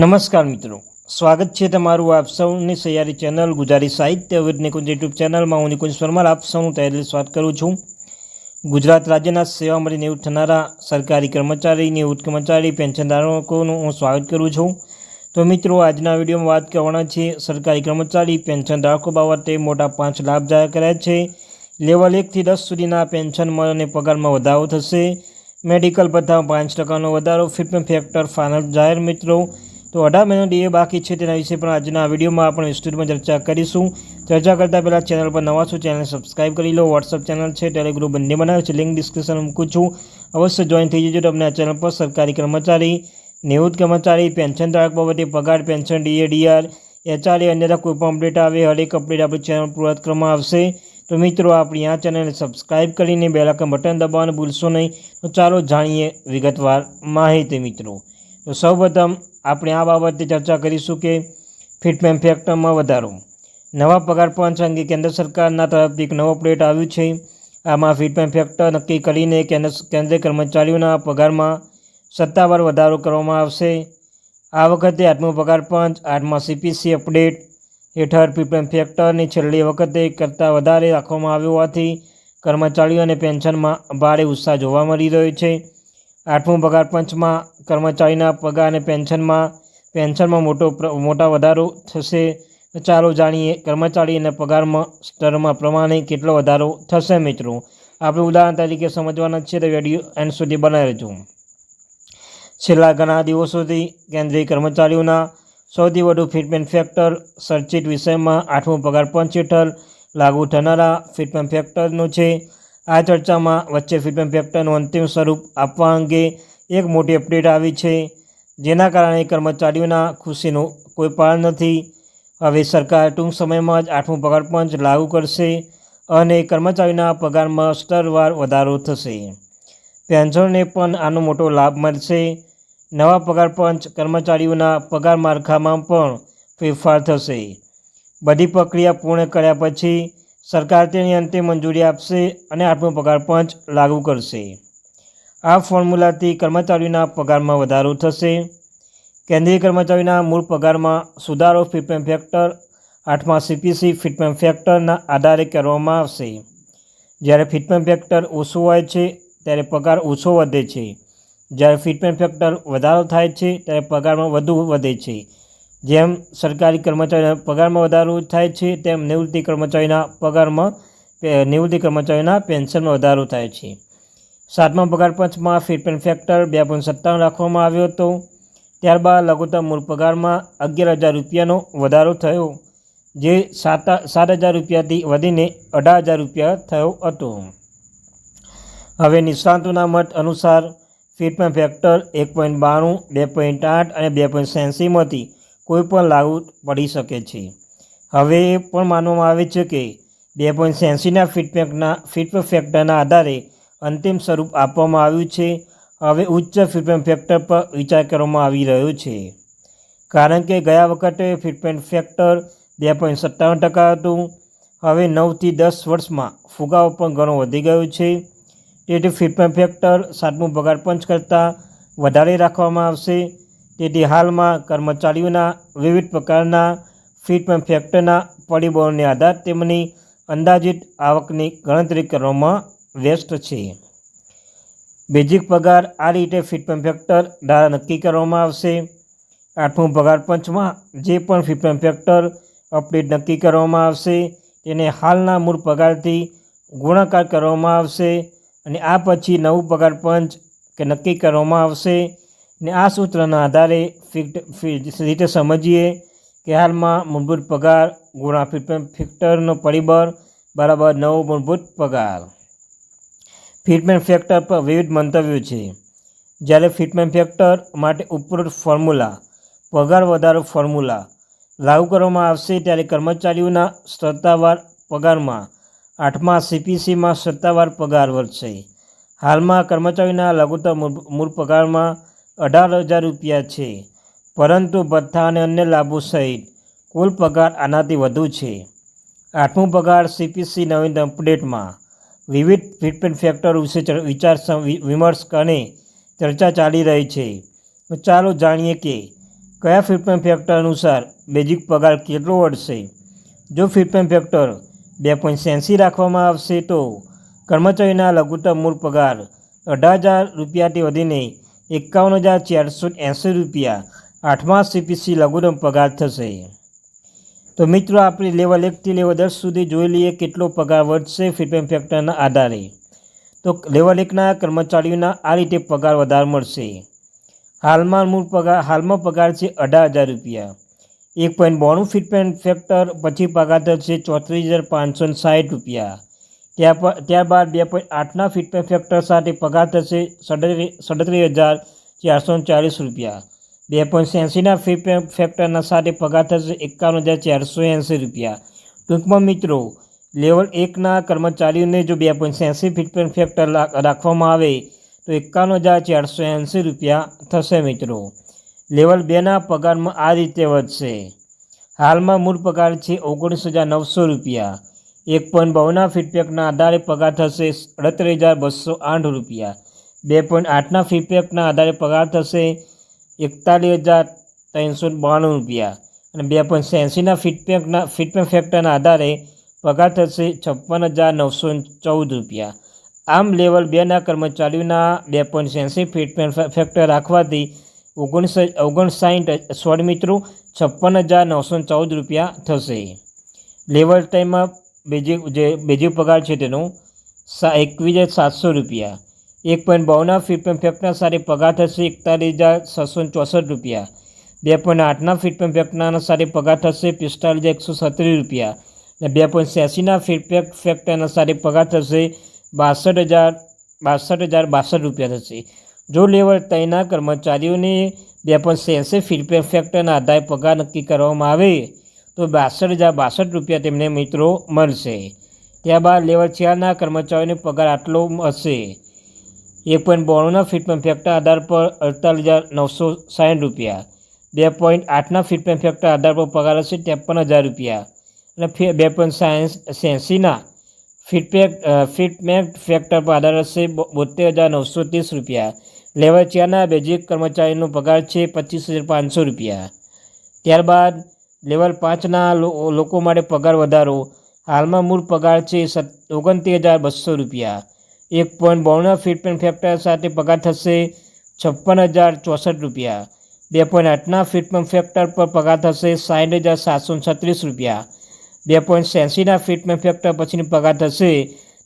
નમસ્કાર મિત્રો. સ્વાગત છે તમારું આપ સૌની સૈયારી ચેનલ ગુજરાતી સાહિત્ય વિદ નિકુંજ યુટ્યુબ ચેનલમાં હું નિકુંજ પરમાર આપ સૌનું તૈયારી સ્વાગત કરું છું. ગુજરાત રાજ્યના સેવા માટે નિવૃત્ત થનારા સરકારી કર્મચારી, નિવૃત્ત કર્મચારી, પેન્શનધારકોનું હું સ્વાગત કરું છું. તો મિત્રો, આજના વિડીયોમાં વાત કરવાના છે સરકારી કર્મચારી, પેન્શનધારકો બાબતે મોટા પાંચ લાભ જાહેર કર્યા છે. લેવલ એકથી દસ સુધીના પેન્શનમાં અને પગારમાં વધારો થશે. મેડિકલ ભથ્થામાં પાંચ ટકાનો વધારો, ફિટમેન્ટ ફેક્ટર ફાઇનલ જાહેર મિત્રો તો અઢાર મહિનો ડીએ બાકી છે તેના વિશે પણ આજના વિડીયોમાં આપણે વિસ્તૃતમાં ચર્ચા કરીશું. ચર્ચા કરતાં પહેલાં ચેનલ પર નવા છો ચેનલ સબસ્ક્રાઇબ કરી લો. વોટ્સઅપ ચેનલ છે ટેલિગ્રુપ બંને બનાવે છે. લિંક ડિસ્ક્રિપ્શન મૂકું છું. અવશ્ય જોઈન થઈ જજો તમને આ ચેનલ પર. સરકારી કર્મચારી, નિવૃત્ત કર્મચારી, પેન્શન ધારક બાબતે પગાર, પેન્શન ડીએ ડીઆર એચઆરએ અન્યથા કોઈ પણ અપડેટ આવે, હરેક અપડેટ આપણી ચેનલ પૂરા કરવામાં આવશે. તો મિત્રો, આપણી આ ચેનલને સબસ્ક્રાઈબ કરીને બેલાકન બટન દબાવવાનું ભૂલશો નહીં. તો ચાલો જાણીએ વિગતવાર માહિતી મિત્રો. તો સૌપ્રથમ આપણે આ બાબતે ચર્ચા કરીશું કે ફિટ ફેક્ટરમાં વધારો. નવા પગાર પંચ અંગે કેન્દ્ર સરકારના તરફથી એક નવો અપડેટ આવ્યું છે. આમાં ફિટ ફેક્ટર નક્કી કરીને કેન્દ્ર કેન્દ્રીય કર્મચારીઓના પગારમાં સત્તાવાર વધારો કરવામાં આવશે. આ વખતે આઠમો પગાર પંચ, આઠમા સીપીસી અપડેટ હેઠળ ફિટ ફેક્ટરની છેલ્લી વખતે કરતાં વધારે રાખવામાં આવ્યો હોવાથી કર્મચારીઓ અને પેન્શનમાં ભારે ઉત્સાહ જોવા મળી રહ્યો છે. આઠમું પગાર પંચમાં કર્મચારીના પગાર અને પેન્શનમાં પેન્શનમાં મોટો મોટા વધારો થશે. ચાલો જાણીએ કર્મચારી અને પગારમાં સ્તરમાં પ્રમાણે કેટલો વધારો થશે મિત્રો. આપણે ઉદાહરણ તરીકે સમજવાના છે તો વીડિયો એન્ડ સુધી બનાવી રહેજો. છેલ્લા ઘણા દિવસોથી કેન્દ્રીય કર્મચારીઓના સૌથી વધુ ફિટમેન્ટ ફેક્ટર સર્ચિત વિષયમાં આઠમું પગાર પંચ હેઠળ લાગુ થનારા ફિટમેન્ટ ફેક્ટરનું છે. આ ચર્ચામાં વચ્ચે ફિટમેન્ટ ફેક્ટરનું અંતિમ સ્વરૂપ આપવા અંગે એક મોટી અપડેટ આવી છે. જેના કારણે કર્મચારીઓના ખુશીનો કોઈ પાર નથી. હવે સરકાર ટૂંક સમયમાં જ આઠમું પગાર પંચ લાગુ કરશે અને કર્મચારીના પગારમાં સ્તરવાર વધારો થશે. પેન્શનને પણ આનો મોટો લાભ મળશે. નવા પગાર પંચ કર્મચારીઓના પગાર માળખામાં પણ ફેરફાર થશે. બધી પ્રક્રિયા પૂર્ણ કર્યા પછી સરકાર તેની અંતે મંજૂરી આપશે અને આઠમો પગાર પંચ લાગુ કરશે. આ ફોર્મ્યુલાથી કર્મચારીઓના પગારમાં વધારો થશે. કેન્દ્રીય કર્મચારીના મૂળ પગારમાં સુધારો ફિટમેન્ટ ફેક્ટર, આઠમા સીપીસી ફિટમેન્ટ ફેક્ટરના આધારે કરવામાં આવશે. જ્યારે ફિટમેન્ટ ફેક્ટર ઓછું હોય છે, ત્યારે પગાર ઓછો વધે છે. જ્યારે ફિટમેન્ટ ફેક્ટર વધારો થાય છે, ત્યારે પગારમાં વધુ વધે છે. જેમ સરકારી કર્મચારીના પગારમાં વધારો થાય છે, તેમ નિવૃત્તિ કર્મચારીના પગારમાં નિવૃત્તિ કર્મચારીના પેન્શનમાં વધારો થાય છે. સાતમા પગાર પંચમાં ફિટમેન્ટ ફેક્ટર બે પોઈન્ટ સત્તાણું રાખવામાં આવ્યો હતો. ત્યારબાદ લઘુત્તમ મૂળ પગારમાં અગિયાર હજાર રૂપિયાનો વધારો થયો, જે સાત સાત હજાર રૂપિયાથી વધીને અઢાર હજાર રૂપિયા થયો હતો. હવે નિષ્ણાંતોના મત અનુસાર ફિટમેન્ટ ફેક્ટર એક પોઈન્ટ બાણું, બે પોઈન્ટ આઠ અને બે પોઈન્ટ સેંસીમાંથી કોઈ પણ લાગુ પડી શકે છે. હવે એ પણ માનવામાં આવે છે કે બે પોઈન્ટ સેંસીના ફિટમેન્ટના ફિટમેન્ટ ફેક્ટરના આધારે અંતિમ સ્વરૂપ આપવામાં આવ્યું છે. હવે ઉચ્ચ ફિટમેન્ટ ફેક્ટર પર વિચાર કરવામાં આવી રહ્યો છે. કારણ કે ગયા વખતે ફિટમેન્ટ ફેક્ટર બે પોઈન્ટ સત્તાવન ટકા હતું. હવે નવથી દસ વર્ષમાં ફુગાવો પણ ઘણો વધી ગયો છે. તેથી ફિટમેન્ટ ફેક્ટર સાતમું પગાર પંચ કરતાં વધારે રાખવામાં આવશે. તેથી હાલમાં કર્મચારીઓના વિવિધ પ્રકારના ફિટમેન્ટ ફેક્ટરના પરિબળોને આધાર તેમની અંદાજિત આવકની ગણતરી કરવામાં વ્યસ્ત છે. બેઝિક પગાર આ રીતે ફિટમેન્ટ ફેક્ટર દ્વારા નક્કી કરવામાં આવશે. આઠમું પગાર પંચમાં જે પણ ફિટમેન્ટ ફેક્ટર અપડેટ નક્કી કરવામાં આવશે તેને હાલના મૂળ પગારથી ગુણાકાર કરવામાં આવશે અને આ પછી નવું પગાર પંચ કે નક્કી કરવામાં આવશે ને આ સૂત્રના આધારે રીતે સમજીએ કે હાલમાં મૂળભૂત પગાર ગુણા ફિક્ટરનો પરિબળ બરાબર નવો મૂળભૂત પગાર. ફિટમેન્ટ ફેક્ટર પર વિવિધ મંતવ્યો છે. જ્યારે ફિટમેન્ટ ફેક્ટર માટે ઉપરોક્ત ફોર્મ્યુલા, પગાર વધારો ફોર્મ્યુલા લાગુ કરવામાં આવશે ત્યારે કર્મચારીઓના સત્તાવાર પગારમાં આઠમા સીપીસીમાં સત્તાવાર પગાર વધશે. હાલમાં કર્મચારીના લઘુત્તમ મૂળ પગારમાં અઢાર હજાર રૂપિયા છે. પરંતુ ભથ્થા અને અન્ય લાભો સહિત કુલ પગાર આનાથી વધુ છે. આઠમું પગાર સીપીસી નવીનતમ અપડેટમાં. વિવિધ ફિટમેન્ટ ફેક્ટર વિશે ચર- વિચાર વિમર્શ અને ચર્ચા ચાલી રહી છે. ચાલો જાણીએ કે કયા ફિટમેન્ટ ફેક્ટર અનુસાર બેઝિક પગાર કેટલો વધશે જો ફિટમેન્ટ ફેક્ટર બે પોઈન્ટ સેંસી રાખવામાં આવશે તો કર્મચારીના લઘુત્તમ મૂળ પગાર અઢાર હજાર રૂપિયાથી વધીને એકાવન હજાર ચારસો એંસી રૂપિયા આઠમા સીપીસી લઘુત્તમ પગાર થશે. તો મિત્રો, આપણે લેવલ એકથી લેવલ દસ સુધી જોઈ લઈએ કેટલો પગાર વધશે ફિટમેન્ટ ફેક્ટરના આધારે. તો લેવલ એકના કર્મચારીઓના આ રીતે પગાર વધારે મળશે. હાલમાં મૂળ પગાર, હાલમાં પગાર છે અઢાર હજાર રૂપિયા. એક પોઈન્ટ બોણું ફિટમેન્ટ ફેક્ટર પછી પગાર થશે ચોત્રીસ હજાર પાંચસો સાઠ રૂપિયા. ત્યાર ત્યારબાદ બે પોઈન્ટ આઠના ફિટમેન્ટ ફેક્ટર સાથે પગાર થશે સડત્રીસ હજાર ચારસો ચાલીસ રૂપિયા. બે પોઈન્ટ એંસીના ફિટમેન્ટ ફેક્ટરના સાથે પગાર થશે એકાવન હજાર ચારસો એંસી રૂપિયા. ટૂંકમાં મિત્રો લેવલ એકના કર્મચારીઓને જો બે પોઈન્ટ એંસી ફિટમેન્ટ ફેક્ટર રાખવામાં આવે, તો એકાવન હજાર ચારસો એંસી રૂપિયા થશે મિત્રો. લેવલ બેના પગારમાં આ રીતે વધશે. હાલમાં મૂળ પગાર છે ઓગણીસ હજાર નવસો રૂપિયા. એક પોઈન્ટ બહુના ફીડબેકના આધારે પગાર થશે અડત્રીસ હજાર બસો આઠ રૂપિયા. બે પોઈન્ટ આઠના ફીડબેકના આધારે પગાર થશે એકતાલીસ હજાર ત્રણસો બાણું રૂપિયા. અને બે પોઈન્ટ એંસીના ફીડબેકના ફીડબેક ફેક્ટરના આધારે પગાર થશે છપ્પન હજાર નવસો ચૌદ રૂપિયા. આમ લેવલ બેના કર્મચારીઓના બે પોઈન્ટ એંસી ફીડબેક ફેક્ટર રાખવાથી ઓગણીસ, ઓગણસાઠ સોળ મિત્રો છપ્પન હજાર નવસો ચૌદ રૂપિયા થશે. લેવલ ટાઈમમાં બેઝિક જે બેઝિક પગાર છે તેનો સા એકવીસ હજાર સાતસો રૂપિયા. એક પોઈન્ટ બાવના ફીટમેન્ટ ફેક્ટના સાથે પગાર થશે એકતાલીસ હજાર છસો ચોસઠ રૂપિયા. બે પોઈન્ટ આઠના ફીટમેન્ટ ફેક્ટરના સાથે પગાર થશે પિસ્તાલીસ હજાર એકસો સત્રીસ રૂપિયા. અને બે પોઈન્ટ છ્યાસીના ફીડબેક ફેક્ટરના સાથે પગાર થશે બાસઠ હજાર બાસઠ હજાર બાસઠ રૂપિયા થશે. જો લેવલ ત્રણના કર્મચારીઓને બે પોઈન્ટ એંસી ફીડબેક ફેક્ટરના આધારે પગાર નક્કી કરવામાં આવે તો બાસઠ હજાર બાસઠ રૂપિયા તેમને મિત્રો મળશે. ત્યારબાદ લેવલ ચારના કર્મચારીઓને પગાર આટલો હશે. એક પોઈન્ટ બોણુંના ફિટમેન્ટ ફેક્ટર આધાર પર અડતાલીસ હજાર નવસો સાઠ રૂપિયા. બે પોઈન્ટ આઠના ફિટમેન્ટ ફેક્ટર આધાર પર પગાર હશે ત્રેપન હજાર રૂપિયા. અને બે પોઈન્ટ સાયન્સ સેંસીના ફીડબેક ફીડમેન્ટ ફેક્ટર પર આધાર હશે બોતેર હજાર નવસો ત્રીસ રૂપિયા. લેવલ ચારના બેઝિક કર્મચારીનો પગાર છે પચીસ હજાર પાંચસો રૂપિયા. ત્યારબાદ લેવલ પાંચના લોકો માટે પગાર વધારો. હાલમાં મૂળ પગાર છે ઓગણત્રીસ હજાર બસો રૂપિયા. એક પોઈન્ટ બોણ ફીટમેન્ટ ફેક્ટર સાથે પગાર થશે છપ્પન હજાર ચોસઠ રૂપિયા. બે પોઈન્ટ આઠના ફીટમેન્ટ ફેક્ટર પર પગાર થશે સાઠ હજાર સાતસો છત્રીસ રૂપિયા. બે પોઈન્ટ એંસીના ફીટમેન્ટ ફેક્ટર પછીની પગાર થશે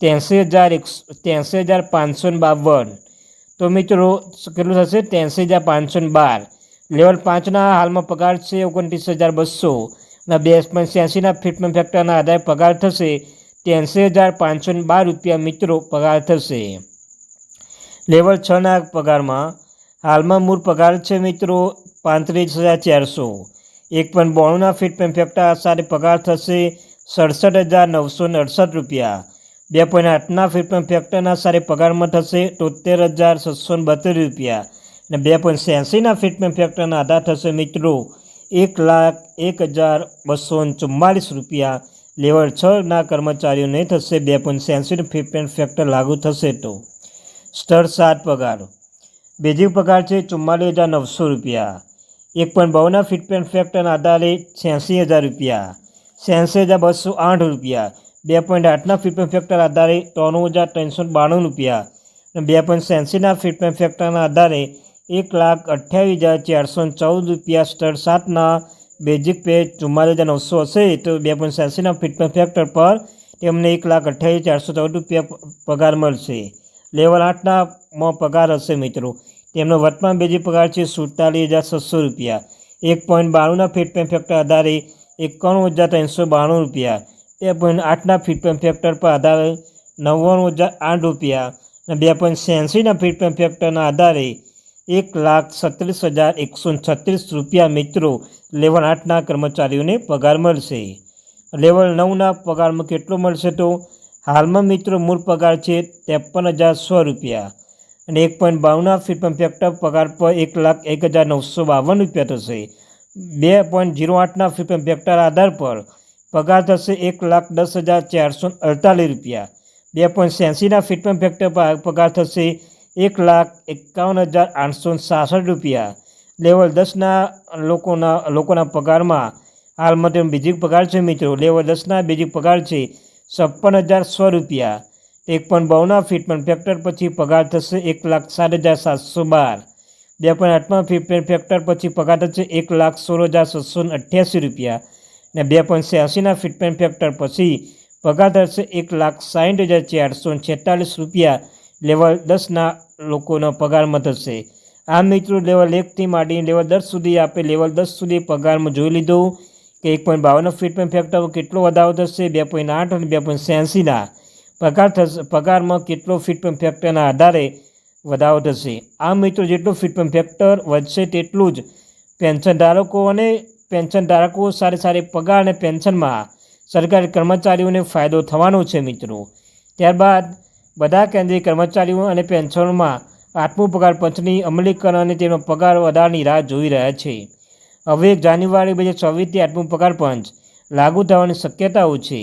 ત્યાંસી હજાર એકસો ત્યાંસી હજાર પાંચસો બાવન. તો મિત્રો, કેટલું થશે? ત્યાંસી હજાર પાંચસો બાર. લેવલ પાંચના હાલમાં પગાર છે ઓગણત્રીસ હજાર બસો અને બે પોઈન્ટ એંસીના ફીટમેન્ટ ફેક્ટરના આધારે પગાર થશે ત્યાંસી હજાર પાંચસો બાર રૂપિયા મિત્રો પગાર થશે. લેવલ છના પગારમાં હાલમાં મૂળ પગાર છે મિત્રો પાંત્રીસ હજાર ચારસો. એક પોઈન્ટ બોણુંના ફીટમેન્ટ ફેક્ટર સાથે પગાર થશે સડસઠ હજાર નવસો અડસઠ રૂપિયા. બે પોઈન્ટ આઠના ફીટમેન્ટ ફેક્ટરના સારી પગારમાં થશે તોતેર હજાર છસો બત્રીસ રૂપિયા. અને બે પોઈન્ટ એંસીના ફીટમેન્ટ ફેક્ટરના આધાર થશે મિત્રો એક લાખ એક હજાર બસો ચુમ્માલીસ રૂપિયા. લેવલ છના કર્મચારીઓને થશે, બે પોઈન્ટ સેન્સીનું ફિટમેન્ટ ફેક્ટર લાગુ થશે તો. સ્તર સાત પગાર. બેઝિક પગાર છે ચુમ્માલીસ હજાર નવસો રૂપિયા. એક પોઈન્ટ બહુના ફિટમેન્ટ ફેક્ટરના આધારે છ્યાસી હજાર રૂપિયા. છ્યાસી હજાર બસો આઠ રૂપિયા. બે પોઈન્ટ આઠના ફિટમેન્ટ ફેક્ટર આધારે ત્રાણું હજાર ત્રણસો બાણું રૂપિયા. બે પોઈન્ટ એંસીના ફિટમેન્ટ ફેક્ટરના આધારે એક લાખ અઠ્યાવીસ હજાર ચારસો ચૌદ રૂપિયા સ્ટર સાતના બેઝિક પે ચુમ્માલીસ હજાર નવસો હશે. તો બે પોઈન્ટ એંસીના ફિટનેસ ફેક્ટર પર તેમને એક લાખ અઠ્યાવીસ ચારસો ચૌદ રૂપિયા પગાર મળશે. લેવલ આઠનામાં પગાર હશે મિત્રો. તેમનો વર્તમાન બેઝિક પગાર છે સુડતાલીસ હજાર છસો રૂપિયા. એક પોઈન્ટ બાણુંના ફિટમેન્ટ ફેક્ટર આધારે એકાણું હજાર ત્રણસો બાણું રૂપિયા. બે પોઈન્ટ આઠના ફિટમેન્ટ ફેક્ટર પર આધારે નવ્વાણું હજાર આઠ રૂપિયા. અને બે પોઈન્ટ સ્યાસીના ફિટમેન્ટ ફેક્ટરના આધારે એક લાખ છત્રીસ હજાર એકસો છત્રીસ રૂપિયા મિત્રો લેવલ આઠના કર્મચારીઓને પગાર મળશે. લેવલ નવના પગારમાં કેટલો મળશે તો? હાલમાં મિત્રો મૂળ પગાર છે ત્રેપન હજાર સો રૂપિયા અને એક પોઈન્ટ બાવના ફિટમેન્ટ ફેક્ટર પગાર પર એક લાખ એક હજાર નવસો બાવન રૂપિયા થશે. બે પોઈન્ટ જીરો આઠના ફિટમેન્ટ ફેક્ટર આધાર પર પગાર થશે એક લાખ દસ હજાર ચારસો અડતાલીસ રૂપિયા. બે પોઈન્ટ એંસીના ફિટમેન્ટ ફેક્ટર પગાર થશે એક લાખ એકાવન હજાર આઠસો સાસઠ રૂપિયા. લેવલ દસના લોકોના લોકોના પગારમાં હાલમાં માટે બીજી પગાર છે મિત્રો. લેવલ દસના બીજી પગાર છે છપ્પન હજાર સો રૂપિયા. એક પણ બહુના ફિટમેન્ટ ફેક્ટર પછી પગાર થશે એક લાખ સાત હજાર સાતસો બાર. બે પોઈન્ટ આઠમાં ફિટમેન્ટ ફેક્ટર પછી પગાર થશે એક લાખ સોળ હજાર સાતસો અઠ્યાસી રૂપિયા. ને બે પોઈન્ટ છ્યાસીના ફિટમેન્ટ ફેક્ટર પછી પગાર થશે એક લાખ સાઠ હજાર ચારસો છેતાલીસ રૂપિયા. લેવલ દસના લોકોનો પગારમાં થશે આ મિત્રો લેવલ એકથી માંડીને લેવલ દસ સુધી આપે લેવલ દસ સુધી પગારમાં જોઈ લીધું કે એક પોઈન્ટ બાવનનો ફિટમેન્ટ ફેક્ટર કેટલો વધારો થશે? બે પોઈન્ટ આઠ અને બે પોઈન્ટ છ્યાસીના પગાર થશે, પગારમાં કેટલો ફિટમેન્ટ ફેક્ટરના આધારે વધારો થશે? આ મિત્રો જેટલું ફિટમેન્ટ ફેક્ટર વધશે તેટલું જ પેન્શન ધારકો અને પેન્શન ધારકો સારી સારી પગાર અને પેન્શનમાં સરકારી કર્મચારીઓને ફાયદો થવાનો છે મિત્રો. ત્યારબાદ બધા કેન્દ્રીય કર્મચારીઓ અને પેન્શનોમાં આઠમું પગાર પંચની અમલીકરણ અને તેનો પગાર વધારની રાહ જોઈ રહ્યા છે. હવે એક જાન્યુઆરી બે હજાર ચોવીસથી આઠમું પગાર પંચ લાગુ થવાની શક્યતાઓ છે.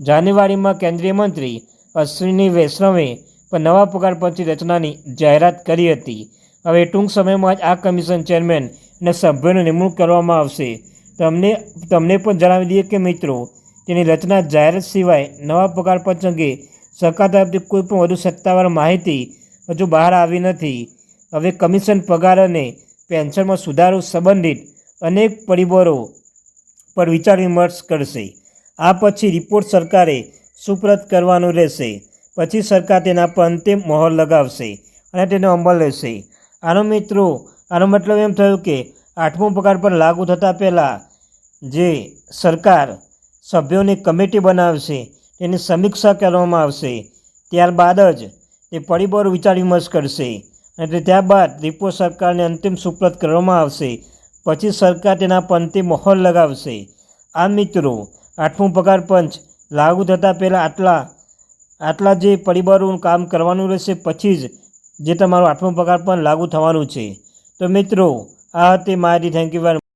જાન્યુઆરીમાં કેન્દ્રીય મંત્રી અશ્વિની વૈષ્ણવે પણ નવા પગાર પંચની રચનાની જાહેરાત કરી હતી. હવે ટૂંક સમયમાં જ આ કમિશન ચેરમેન અને સભ્યોની નિમણૂક કરવામાં આવશે. તમને તમને પણ જણાવી દઈએ કે મિત્રો, તેની રચના જાહેરાત સિવાય નવા પગાર પંચ અંગે સરકાર તરફથી કોઈ પણ વધુ સત્તાવાર માહિતી હજુ બહાર આવી નથી. હવે કમિશન પગાર અને પેન્શનમાં સુધારો સંબંધિત અનેક પરિબળો પર વિચાર વિમર્શ કરશે. આ પછી રિપોર્ટ સરકારે સુપ્રત કરવાનો રહેશે. પછી સરકાર તેના પર અંતિમ મહોર લગાવશે અને તેનો અમલ લેશે આનો મિત્રો, આનો મતલબ એમ થયો કે આઠમો પગાર પર લાગુ થતાં પહેલાં જે સરકાર સભ્યોની કમિટી બનાવશે તેની સમીક્ષા કરવામાં આવશે. ત્યારબાદ જ તે પરિબળો વિચાર વિમર્શ કરશે અને ત્યારબાદ રિપોર્ટ સરકારને અંતિમ સુપ્રત કરવામાં આવશે. પછી સરકાર તેના અંતિમ મહોર લગાવશે. આ મિત્રો, આઠમું પગાર પંચ લાગુ થતાં પહેલાં આટલા આટલા જે પરિબળોનું કામ કરવાનું રહેશે, પછી જ જે તમારો આઠમો પગાર પણ લાગુ થવાનું છે. તો મિત્રો, આ હતી મારી થેન્ક યુ વેરી